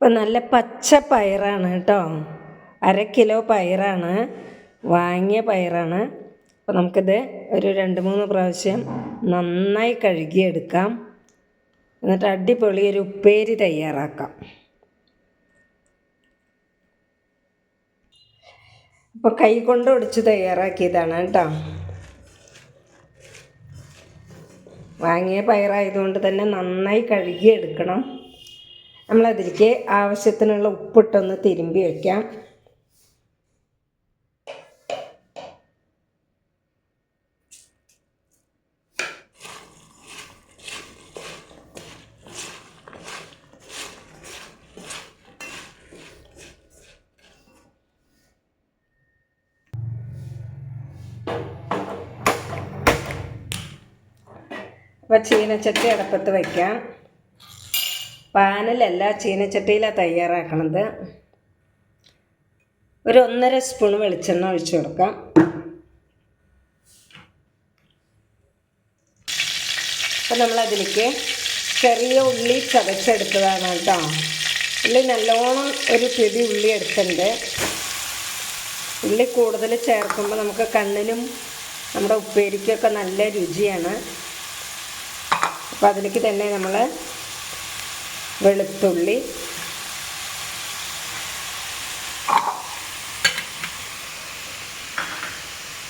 ഇപ്പം നല്ല പച്ച പയറാണ് കേട്ടോ. അര കിലോ പയറാണ്. വാങ്ങിയ പയറാണ്. അപ്പോൾ നമുക്കിത് ഒരു രണ്ട് മൂന്ന് പ്രാവശ്യം നന്നായി കഴുകിയെടുക്കാം. എന്നിട്ട് അടിപൊളി ഒരു ഉപ്പേരി തയ്യാറാക്കാം. അപ്പോൾ കൈ കൊണ്ട് ഒടിച്ച് തയ്യാറാക്കിയതാണ് കേട്ടോ. വാങ്ങിയ പയറായതുകൊണ്ട് തന്നെ നന്നായി കഴുകിയെടുക്കണം. നമ്മളതിലേക്ക് ആവശ്യത്തിനുള്ള ഉപ്പിട്ടൊന്ന് തിരുമ്പി വയ്ക്കാം അപ്പോൾ ചീനച്ചട്ടി അടുപ്പത്ത് വയ്ക്കാം പാനിലല്ല ചീനച്ചട്ടിയിലാണ് തയ്യാറാക്കണത്. ഒരു ഒന്നര സ്പൂൺ വെളിച്ചെണ്ണ ഒഴിച്ചു കൊടുക്കാം. അപ്പം നമ്മളതിലേക്ക് ചെറിയ ഉള്ളി ചതച്ചെടുത്തതാണ് കേട്ടോ. ഉള്ളി നല്ലോണം ഒരു പിടി ഉള്ളി എടുത്തിട്ടുണ്ട്. ഉള്ളി കൂടുതൽ ചേർക്കുമ്പോൾ നമുക്ക് കണ്ണിനും നമ്മുടെ ഉപ്പേരിക്കൊക്കെ നല്ല രുചിയാണ്. അപ്പോൾ അതിലേക്ക് തന്നെ നമ്മൾ വെളുത്തുള്ളി.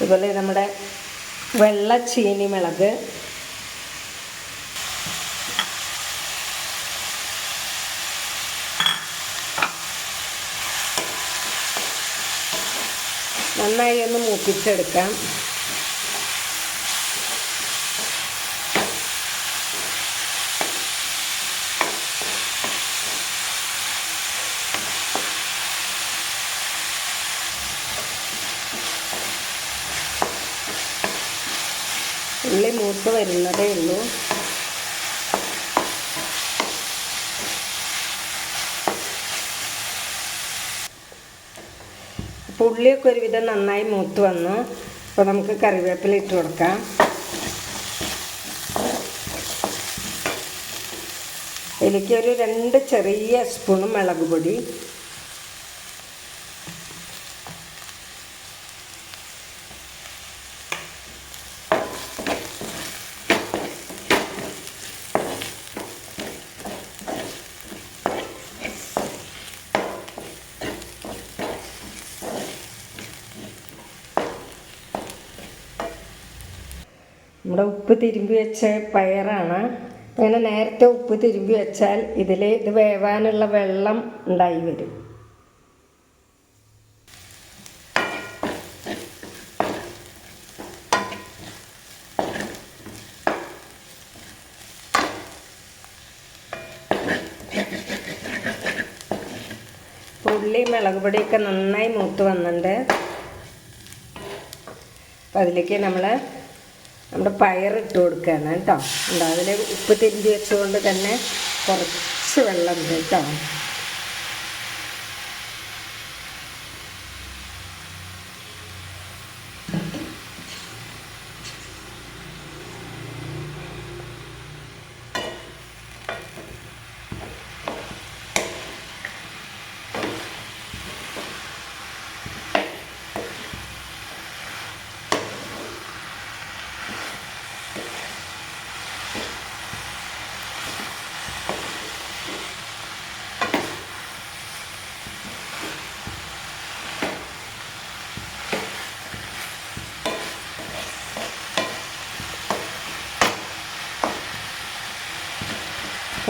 അതുപോലെ നമ്മുടെ വെള്ള ചീനി മുളക്. നന്നായി ഒന്ന് മൂപ്പിച്ചെടുക്കാം. ഉള്ളി മൂത്ത് വരുന്നതേ ഉള്ളൂ. അപ്പോൾ ഉള്ളിയൊക്കെ ഒരുവിധം നന്നായി മൂത്ത് വന്നു. അപ്പോൾ നമുക്ക് കറിവേപ്പില ഇട്ട് കൊടുക്കാം. എനിക്കൊരു രണ്ട് ചെറിയ സ്പൂൺ മുളക് പൊടി. നമ്മുടെ ഉപ്പ് തിരുമ്പി വെച്ച പയറാണ്. അങ്ങനെ നേരത്തെ ഉപ്പ് തിരുമ്പി വെച്ചാൽ ഇതിൽ ഇത് വേവാനുള്ള വെള്ളം ഉണ്ടായി വരും. ഉള്ളി മുളക് പൊടിയൊക്കെ നന്നായി മൂത്ത് വന്നിട്ടുണ്ട്. അപ്പം അതിലേക്ക് നമ്മൾ നമ്മുടെ പയറിട്ട് കൊടുക്കുകയാണ് കേട്ടോ. ഉണ്ട് അതിൽ ഉപ്പ് തിരിഞ്ഞ് വെച്ചുകൊണ്ട് തന്നെ കുറച്ച് വെള്ളം കേട്ടോ.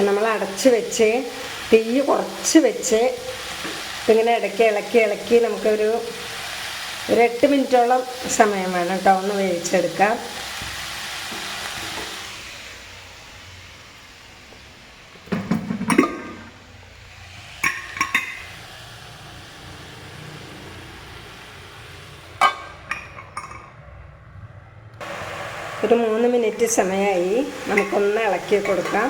നമ്മൾ അടച്ച് വെച്ച് തീ കുറച്ച് വെച്ച് ഇങ്ങനെ ഇടയ്ക്ക് ഇളക്കി ഇളക്കി നമുക്കൊരു ഒരു എട്ട് മിനിറ്റോളം സമയം വേണം കേട്ടോ ഒന്ന് വേവിച്ചെടുക്കാം ഒരു മൂന്ന് മിനിറ്റ് സമയമായി നമുക്കൊന്ന് ഇളക്കി കൊടുക്കാം.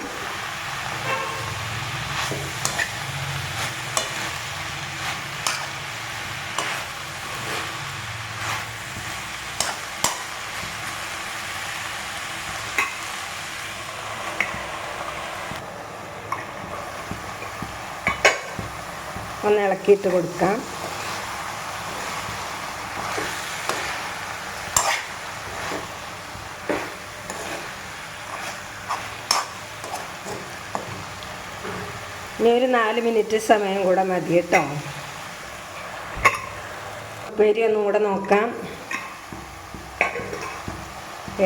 ഒന്ന് ഇളക്കിയിട്ട് കൊടുക്കാം. ഇനി ഒരു നാല് മിനിറ്റ് സമയം കൂടെ മതി കേട്ടോ. ഉപ്പേരി ഒന്നും കൂടെ നോക്കാം.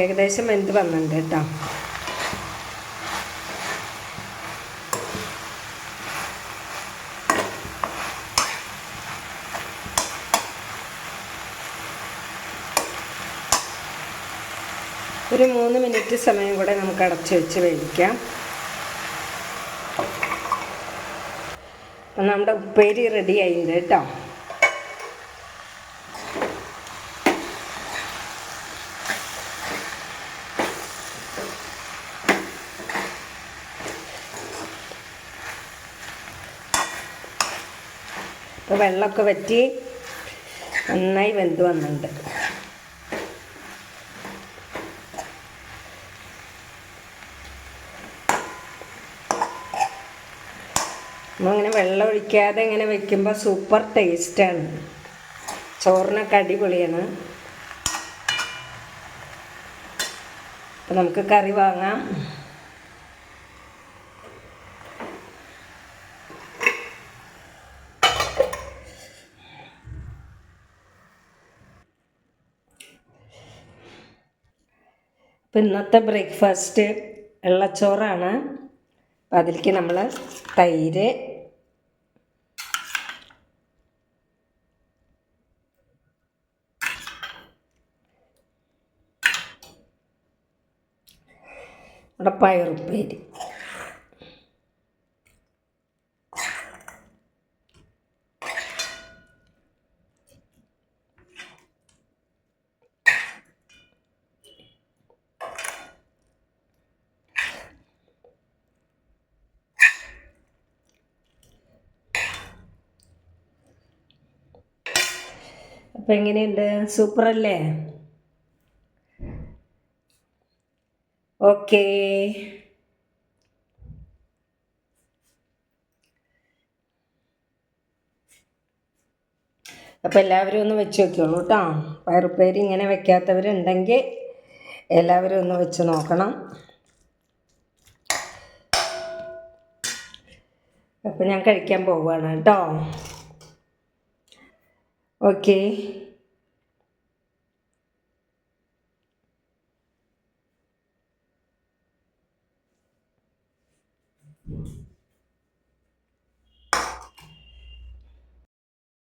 ഏകദേശം എന്ത് വന്നിട്ടുണ്ട് കേട്ടോ. ഒരു മൂന്ന് മിനിറ്റ് സമയം കൂടെ നമുക്ക് അടച്ച് വെച്ച് വേവിക്കാം. അപ്പം നമ്മുടെ ഉപ്പേരി റെഡി ആയിട്ടുണ്ട് കേട്ടോ അപ്പോൾ വെള്ളമൊക്കെ വറ്റി നന്നായി വെന്ത് വന്നിട്ടുണ്ട് വെള്ളം ഒഴിക്കാതെ ഇങ്ങനെ വെക്കുമ്പോൾ സൂപ്പർ ടേസ്റ്റാണ് ചോറിനൊക്കെ അടിപൊളിയാണ്. അപ്പം നമുക്ക് കറി വാങ്ങാം. അപ്പം ഇന്നത്തെ ബ്രേക്ക്ഫാസ്റ്റ് വെള്ളച്ചോറാണ് അതിലേക്ക് നമ്മൾ തൈര് ഇവിടെ പയറുപ്പേരി അപ്പം എങ്ങനെയുണ്ട്? സൂപ്പറല്ലേ? ഓക്കേ. അപ്പം എല്ലാവരും ഒന്ന് വെച്ച് നോക്കിയോളൂ കേട്ടോ പയറുപ്പേരി ഇങ്ങനെ വെക്കാത്തവരുണ്ടെങ്കിൽ എല്ലാവരും ഒന്ന് വെച്ച് നോക്കണം. അപ്പം ഞാൻ കഴിക്കാൻ പോവുകയാണ് കേട്ടോ ഓക്കേ.